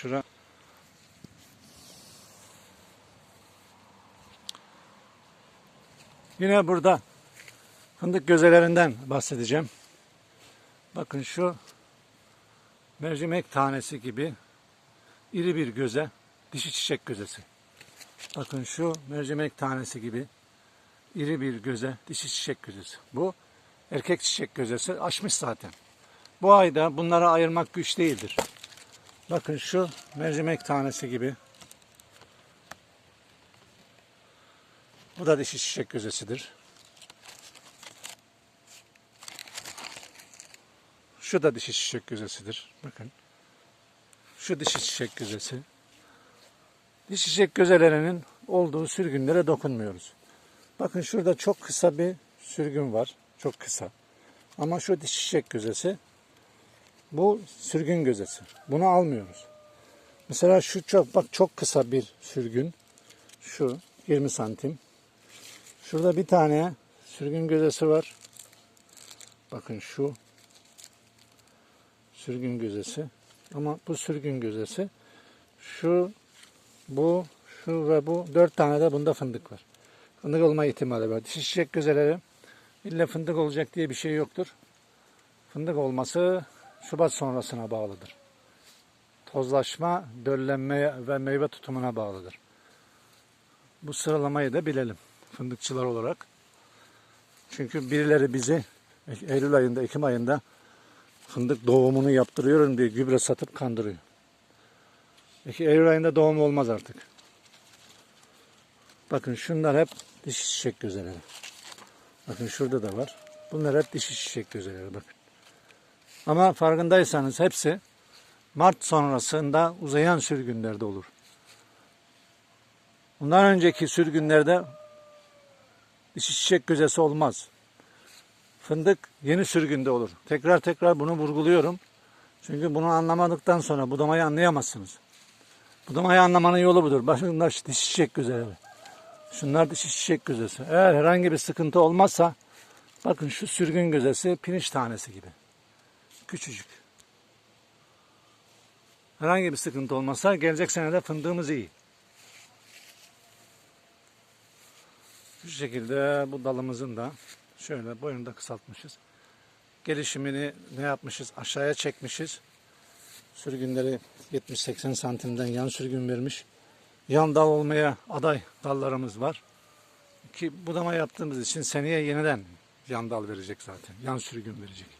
Şura. Yine burada fındık gözelerinden bahsedeceğim. Bakın şu mercimek tanesi gibi iri bir göze, dişi çiçek gözesi. Bakın şu mercimek tanesi gibi iri bir göze, dişi çiçek gözesi. Bu erkek çiçek gözesi açmış zaten. Bu ayda bunları ayırmak güç değildir. Bakın şu mercimek tanesi gibi. Bu da dişi çiçek gözesidir. Şu da dişi çiçek gözesidir. Bakın. Şu dişi çiçek gözesi. Dişi çiçek gözelerinin olduğu sürgünlere dokunmuyoruz. Bakın şurada çok kısa bir sürgün var. Çok kısa. Ama şu dişi çiçek gözesi bu sürgün gözesi. Bunu almıyoruz. Mesela şu çok bak çok kısa bir sürgün. Şu 20 santim. Şurada bir tane sürgün gözesi var. Bakın şu sürgün gözesi. Ama bu sürgün gözesi şu bu şu ve bu dört tane de bunda fındık var. Fındık olma ihtimali var. Dişi çiçek gözeleri illa fındık olacak diye bir şey yoktur. Fındık olması Şubat sonrasına bağlıdır. Tozlaşma, döllenme ve meyve tutumuna bağlıdır. Bu sıralamayı da bilelim fındıkçılar olarak. Çünkü birileri bizi Eylül ayında, Ekim ayında fındık doğumunu yaptırıyorum diye gübre satıp kandırıyor. Peki Eylül ayında doğum olmaz artık. Bakın şunlar hep dişi çiçek gözeleri. Bakın şurada da var. Bunlar hep dişi çiçek gözeleri bakın. Ama farkındaysanız hepsi Mart sonrasında uzayan sürgünlerde olur. Bundan önceki sürgünlerde dişi çiçek gözesi olmaz. Fındık yeni sürgünde olur. Tekrar tekrar bunu vurguluyorum. Çünkü bunu anlamadıktan sonra budamayı anlayamazsınız. Budamayı anlamanın yolu budur. Bakın dişi çiçek gözeleri. Şunlar dişi çiçek gözesi. Eğer herhangi bir sıkıntı olmazsa bakın şu sürgün gözesi pirinç tanesi gibi. Küçücük. Herhangi bir sıkıntı olmazsa gelecek senede fındığımız iyi. Şu şekilde bu dalımızın da şöyle boyunu da kısaltmışız. Gelişimini ne yapmışız? Aşağıya çekmişiz. Sürgünleri 70-80 santimden yan sürgün vermiş. Yan dal olmaya aday dallarımız var. Ki budama yaptığımız için seneye yeniden yan dal verecek zaten. Yan sürgün verecek.